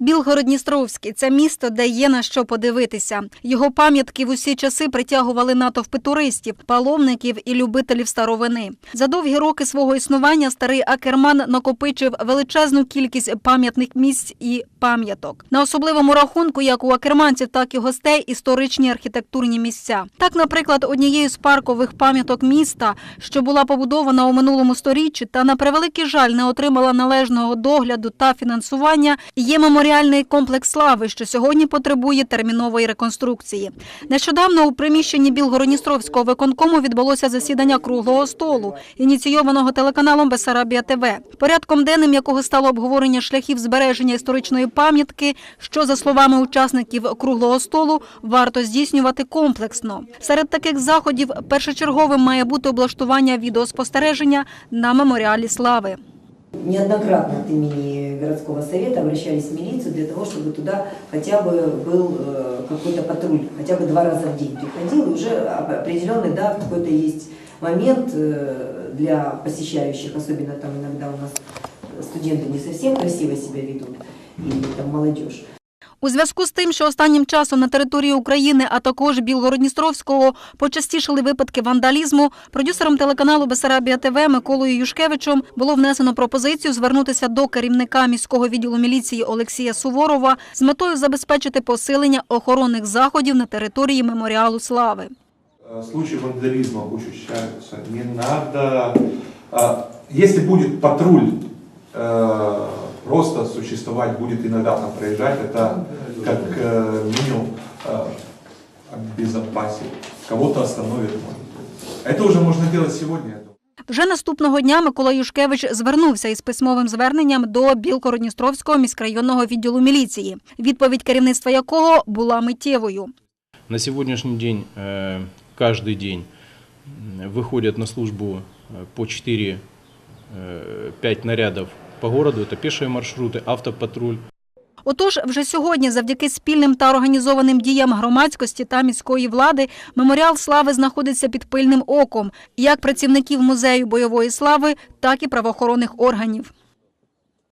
Білгород-Дністровський це місто, де є на що подивитися. Його пам'ятки в усі часи притягували натовпи туристів, паломників і любителів старовини. За довгі роки свого існування старий Акерман накопичив величезну кількість пам'ятних місць і пам'яток. На особливому рахунку, як у акерманців, так і гостей, історичні архітектурні місця. Так, наприклад, однією з паркових пам'яток міста, що була побудована у минулому сторіччі, та на превеликий жаль не отримала належного догляду та фінансування, є меморіальний комплекс слави, що сьогодні потребує термінової реконструкції. Нещодавно у приміщенні Білгородністровського виконкому відбулося засідання круглого столу, ініційованого телеканалом Бесарабія ТВ, порядком денним якого стало обговорення шляхів збереження історичної пам'ятки, що за словами учасників круглого столу варто здійснювати комплексно. Серед таких заходів першочерговим має бути облаштування відеоспостереження на меморіалі слави. Неоднократно от имени городского совета обращались в милицию для того, чтобы туда хотя бы был э, какой-то патруль, хотя бы два раза в день приходил, и уже оп- определенный, да, какой-то есть момент э, для посещающих, особенно там иногда у нас студенты не совсем красиво себя ведут, или там молодежь. У зв'язку з тим, що останнім часом на території України, а також Білгородністровського, почастішали випадки вандалізму, продюсером телеканалу Бесарабія ТВ Миколою Юшкевичем було внесено пропозицію звернутися до керівника міського відділу міліції Олексія Суворова з метою забезпечити посилення охоронних заходів на території меморіалу слави. Э, Случаи вандализма учащаются. Не надо... а, Если будет патруль, э, просто существовать будет иногда там проезжать, это как э, минимум э, обезопасить. Кого-то остановит, может быть. Это уже можно делать сегодня. Вже наступного дня Микола Юшкевич звернувся із письмовим зверненням до Білгородністровського міськрайонного відділу міліції, відповідь керівництва якого була миттєвою. На сегодняшний день э, каждый день м, выходят на службу э, по 4-5 нарядов по городу. Это пешие маршруты, автопатруль. Отож, вже сьогодні, завдяки спільним та організованим діям громадськості та міської влади, меморіал слави знаходиться під пильним оком як працівників музею бойової слави, так і правоохоронних органів.